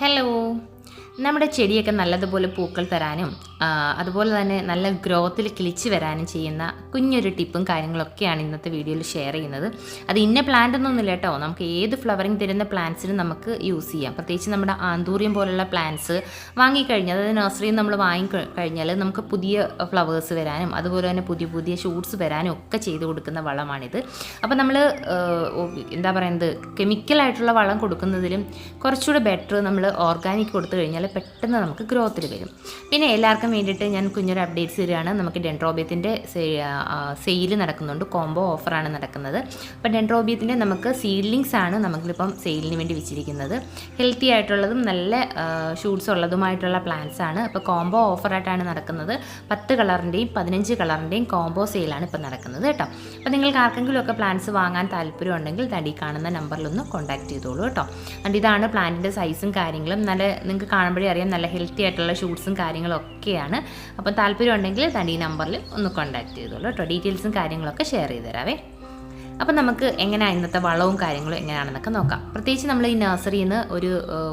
Hello. നമ്മുടെ ചെടിയൊക്കെ നല്ലതുപോലെ പൂക്കൾ തരാനും അതുപോലെ തന്നെ നല്ല ഗ്രോത്തിൽ കിളിച്ച് വരാനും ചെയ്യുന്ന കുഞ്ഞൊരു ടിപ്പും കാര്യങ്ങളൊക്കെയാണ് ഇന്നത്തെ വീഡിയോയിൽ ഷെയർ ചെയ്യുന്നത്. അത് ഇന്ന പ്ലാന്റ് ഒന്നുമില്ല കേട്ടോ. നമുക്ക് ഏത് ഫ്ലവറിങ് തരുന്ന പ്ലാന്റ്സിനും നമുക്ക് യൂസ് ചെയ്യാം. പ്രത്യേകിച്ച് നമ്മുടെ ആന്തൂറിയം പോലുള്ള പ്ലാന്റ്സ് വാങ്ങിക്കഴിഞ്ഞാൽ അതായത് നഴ്സറിയിൽ നമ്മൾ വാങ്ങി കഴിഞ്ഞാൽ നമുക്ക് പുതിയ ഫ്ലവേഴ്സ് വരാനും അതുപോലെ തന്നെ പുതിയ പുതിയ ഷൂട്ട്സ് വരാനും ഒക്കെ ചെയ്ത് കൊടുക്കുന്ന വളമാണിത്. അപ്പോൾ നമ്മൾ എന്താ പറയുന്നത് കെമിക്കലായിട്ടുള്ള വളം കൊടുക്കുന്നതിലും കുറച്ചുകൂടെ ബെറ്റർ നമ്മൾ ഓർഗാനിക് കൊടുത്തു കഴിഞ്ഞാൽ പെട്ടെന്ന് നമുക്ക് ഗ്രോത്തിൽ വരും. പിന്നെ എല്ലാവർക്കും വേണ്ടിയിട്ട് ഞാൻ കുഞ്ഞൊരു അപ്ഡേറ്റ്സ് തരികയാണ്. നമുക്ക് ഡെൻട്രോബിയത്തിന്റെ സെയിൽ നടക്കുന്നുണ്ട്. കോംബോ ഓഫറാണ് നടക്കുന്നത്. അപ്പോൾ ഡെൻട്രോബിയത്തിന്റെ നമുക്ക് സീഡ്ലിങ്സ് ആണ് നമുക്കിപ്പം സെയിലിന് വേണ്ടി വെച്ചിരിക്കുന്നത്. ഹെൽത്തി ആയിട്ടുള്ളതും നല്ല ഷൂട്ട്സ് ഉള്ളതുമായിട്ടുള്ള പ്ലാന്റ്സ് ആണ്. അപ്പോൾ കോംബോ ഓഫറായിട്ടാണ് നടക്കുന്നത്. പത്ത് കളറിന്റെയും പതിനഞ്ച് കളറിന്റെയും കോംബോ സെയിലാണ് ഇപ്പോൾ നടക്കുന്നത് കേട്ടോ. അപ്പോൾ നിങ്ങൾക്ക് ആർക്കെങ്കിലും ഒക്കെ പ്ലാന്റ്സ് വാങ്ങാൻ താല്പര്യം ഉണ്ടെങ്കിൽ തടി കാണുന്ന നമ്പറിലൊന്ന് കോൺടാക്ട് ചെയ്തോളൂ കേട്ടോ. അതുകൊണ്ട് ഇതാണ് പ്ലാന്റിന്റെ സൈസും കാര്യങ്ങളും. നല്ല നിങ്ങൾക്ക് കാണുമ്പോഴേ അറിയാം നല്ല ഹെൽത്തി ആയിട്ടുള്ള ഷൂട്ട്സും കാര്യങ്ങളും ഒക്കെയാണ് അപ്പോൾ താല്പര്യം ഉണ്ടെങ്കിൽ തന്റെ ഈ നമ്പറിൽ ഒന്ന് കോൺടാക്ട് ചെയ്തോളൂ കേട്ടോ. ഡീറ്റെയിൽസും കാര്യങ്ങളൊക്കെ ഷെയർ ചെയ്ത് തരാവേ. അപ്പം നമുക്ക് എങ്ങനെയാണ് ഇന്നത്തെ വളവും കാര്യങ്ങളും എങ്ങനെയാണെന്നൊക്കെ നോക്കാം. പ്രത്യേകിച്ച് നമ്മൾ ഈ നഴ്സറിയിൽ നിന്ന് ഒരു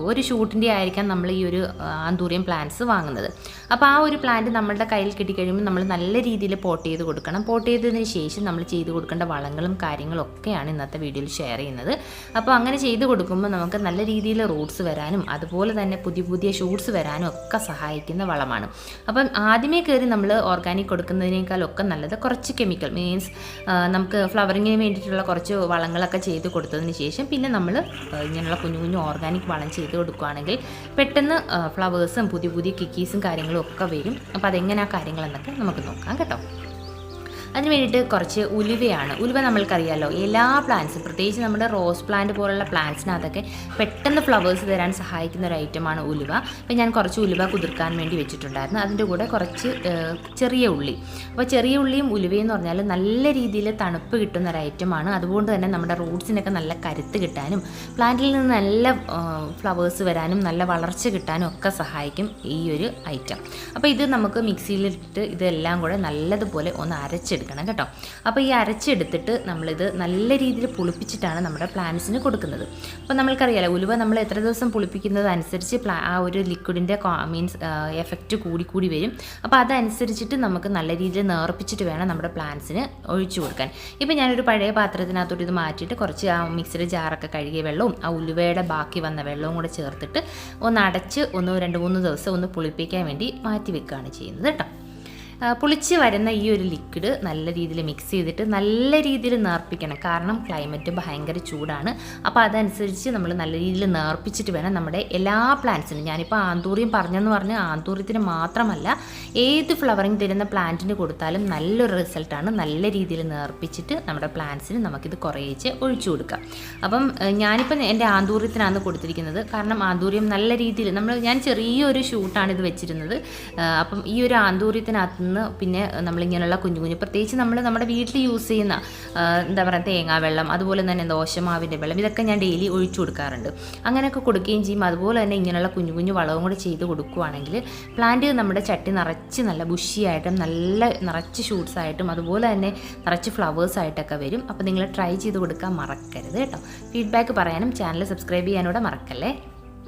ഒരു ഷൂട്ടിന്റെ ആയിരിക്കാം നമ്മൾ ഈ ഒരു ആന്തൂറിയം പ്ലാന്റ്സ് വാങ്ങുന്നത്. അപ്പോൾ ആ ഒരു പ്ലാന്റ് നമ്മളുടെ കയ്യിൽ കിട്ടിക്കഴിയുമ്പോൾ നമ്മൾ നല്ല രീതിയിൽ പോട്ട് ചെയ്ത് കൊടുക്കണം. പോട്ട് ചെയ്തതിന് ശേഷം നമ്മൾ ചെയ്ത് കൊടുക്കേണ്ട വളങ്ങളും കാര്യങ്ങളും ഒക്കെയാണ് ഇന്നത്തെ വീഡിയോയിൽ ഷെയർ ചെയ്യുന്നത്. അപ്പോൾ അങ്ങനെ ചെയ്ത് കൊടുക്കുമ്പോൾ നമുക്ക് നല്ല രീതിയിൽ റൂട്ട്സ് വരാനും അതുപോലെ തന്നെ പുതിയ പുതിയ ഷൂട്ട്സ് വരാനും ഒക്കെ സഹായിക്കുന്ന വളമാണ്. അപ്പം ആദ്യമേ കയറി നമ്മൾ ഓർഗാനിക് കൊടുക്കുന്നതിനേക്കാളൊക്കെ നല്ലത് കുറച്ച് കെമിക്കൽ മീൻസ് നമുക്ക് ഫ്ലവറിങ്ങിന് വേണ്ടിയിട്ടുള്ള കുറച്ച് വളങ്ങളൊക്കെ ചെയ്ത് കൊടുത്തതിന് ശേഷം പിന്നെ നമ്മൾ ഇങ്ങനെയുള്ള കുഞ്ഞു കുഞ്ഞു ഓർഗാനിക് വളം ചെയ്ത് കൊടുക്കുകയാണെങ്കിൽ പെട്ടെന്ന് ഫ്ലവേഴ്സും പുതിയ പുതിയ കിക്കീസും കാര്യങ്ങളും ഒക്കെ വരും. അപ്പോൾ അതെങ്ങനെ ആ കാര്യങ്ങളെന്നൊക്കെ നമുക്ക് നോക്കാം കേട്ടോ. അതിന് വേണ്ടിയിട്ട് കുറച്ച് ഉലുവയാണ്. ഉലുവ നമ്മൾക്കറിയാമല്ലോ എല്ലാ പ്ലാന്റ്സും പ്രത്യേകിച്ച് നമ്മുടെ റോസ് പ്ലാന്റ് പോലുള്ള പ്ലാന്റ്സിനകത്തൊക്കെ പെട്ടെന്ന് ഫ്ലവേഴ്സ് തരാൻ സഹായിക്കുന്ന ഒരു ഐറ്റമാണ് ഉലുവ. അപ്പോൾ ഞാൻ കുറച്ച് ഉലുവ കുതിർക്കാൻ വേണ്ടി വെച്ചിട്ടുണ്ടായിരുന്നു. അതിന്റെ കൂടെ കുറച്ച് ചെറിയ ഉള്ളി. അപ്പോൾ ചെറിയ ഉള്ളിയും ഉലുവയും എന്ന് പറഞ്ഞാൽ നല്ല രീതിയിൽ തണുപ്പ് കിട്ടുന്ന ഒരു ഐറ്റമാണ് അതുകൊണ്ട് തന്നെ നമ്മുടെ റൂട്ട്സിനൊക്കെ നല്ല കരുത്ത് കിട്ടാനും പ്ലാന്റിൽ നിന്ന് നല്ല ഫ്ലവേഴ്സ് വരാനും നല്ല വളർച്ച കിട്ടാനും ഒക്കെ സഹായിക്കും ഈ ഒരു ഐറ്റം അപ്പോൾ ഇത് നമുക്ക് മിക്സിയിലിട്ട് ഇതെല്ലാം കൂടെ നല്ലതുപോലെ ഒന്ന് അരച്ചെടുക്കണം കേട്ടോ. അപ്പോൾ ഈ അരച്ചെടുത്തിട്ട് നമ്മളിത് നല്ല രീതിയിൽ പുളിപ്പിച്ചിട്ടാണ് നമ്മുടെ പ്ലാന്റ്സിന് കൊടുക്കുന്നത്. അപ്പോൾ നമ്മൾക്കറിയാലോ ഉലുവ നമ്മൾ എത്ര ദിവസം പുളിപ്പിക്കുന്നത് അനുസരിച്ച് ആ ഒരു ലിക്വിഡിന്റെ മീൻസ് എഫക്റ്റ് കൂടി കൂടി വരും. അപ്പോൾ അതനുസരിച്ചിട്ട് നമുക്ക് നല്ല രീതിയിൽ നേർപ്പിച്ചിട്ട് വേണം നമ്മുടെ പ്ലാന്റ്സിന് ഒഴിച്ചു കൊടുക്കാൻ. ഇപ്പോൾ ഞാനൊരു പഴയ പാത്രത്തിനകത്തോട്ട് ഇത് മാറ്റിയിട്ട് കുറച്ച് ആ മിക്സിയുടെ ജാറൊക്കെ കഴുകിയ വെള്ളവും ആ ഉലുവയുടെ ബാക്കി വന്ന വെള്ളവും കൂടെ ചേർത്തിട്ട് ഒന്ന് അടച്ച് ഒന്ന് രണ്ട് മൂന്ന് ദിവസം ഒന്ന് പുളിപ്പിക്കാൻ വേണ്ടി മാറ്റി വെക്കുകയാണ് ചെയ്യുന്നത് കേട്ടോ. പുളിച്ച് വരുന്ന ഈ ഒരു ലിക്വിഡ് നല്ല രീതിയിൽ മിക്സ് ചെയ്തിട്ട് നല്ല രീതിയിൽ നേർപ്പിക്കണം. കാരണം ക്ലൈമറ്റ് ഭയങ്കര ചൂടാണ്. അപ്പോൾ അതനുസരിച്ച് നമ്മൾ നല്ല രീതിയിൽ നേർപ്പിച്ചിട്ട് വേണം നമ്മുടെ എല്ലാ പ്ലാന്റ്സിനും ഞാനിപ്പോൾ ആന്തൂറിയം പറഞ്ഞെന്ന് പറഞ്ഞ് ആന്തൂര്യത്തിന് മാത്രമല്ല ഏത് ഫ്ലവറിങ് തരുന്ന പ്ലാന്റിന് കൊടുത്താലും നല്ലൊരു റിസൾട്ടാണ് നല്ല രീതിയിൽ നേർപ്പിച്ചിട്ട് നമ്മുടെ പ്ലാന്റ്സിന് നമുക്കിത് കുറേച്ച് ഒഴിച്ചു കൊടുക്കാം. അപ്പം ഞാനിപ്പം എന്റെ ആന്തൂര്യത്തിനാണ് കൊടുത്തിരിക്കുന്നത്. കാരണം ആന്തൂര്യം നല്ല രീതിയിൽ നമ്മൾ ഞാൻ ചെറിയൊരു ഷൂട്ടാണ് ഇത് വെച്ചിരുന്നത്. അപ്പം ഈ ഒരു ആന്തൂര്യത്തിനകത്ത് നിന്ന് പിന്നെ നമ്മളിങ്ങനെയുള്ള കുഞ്ഞു കുഞ്ഞു പ്രത്യേകിച്ച് നമ്മൾ നമ്മുടെ വീട്ടിൽ യൂസ് ചെയ്യുന്ന എന്താ പറയുക തേങ്ങാ വെള്ളം അതുപോലെ തന്നെ ദോശമാവിന്റെ വെള്ളം ഇതൊക്കെ ഞാൻ ഡെയിലി ഒഴിച്ചു കൊടുക്കാറുണ്ട്. അങ്ങനെയൊക്കെ കൊടുക്കുകയും ചെയ്യും. അതുപോലെ തന്നെ ഇങ്ങനെയുള്ള കുഞ്ഞു കുഞ്ഞു വളവും കൂടെ ചെയ്ത് കൊടുക്കുകയാണെങ്കിൽ പ്ലാന്റ് നമ്മുടെ ചട്ടി നിറച്ച് നല്ല ബുഷിയായിട്ടും നല്ല നിറച്ച് ഷൂട്ട്സ് ആയിട്ടും അതുപോലെ തന്നെ നിറച്ച് ഫ്ലവേഴ്സ് ആയിട്ടൊക്കെ വരും. അപ്പോൾ നിങ്ങൾ ട്രൈ ചെയ്ത് കൊടുക്കാൻ മറക്കരുത് കേട്ടോ. ഫീഡ്ബാക്ക് പറയാനും ചാനൽ സബ്സ്ക്രൈബ് ചെയ്യാനൂടെ മറക്കല്ലേ?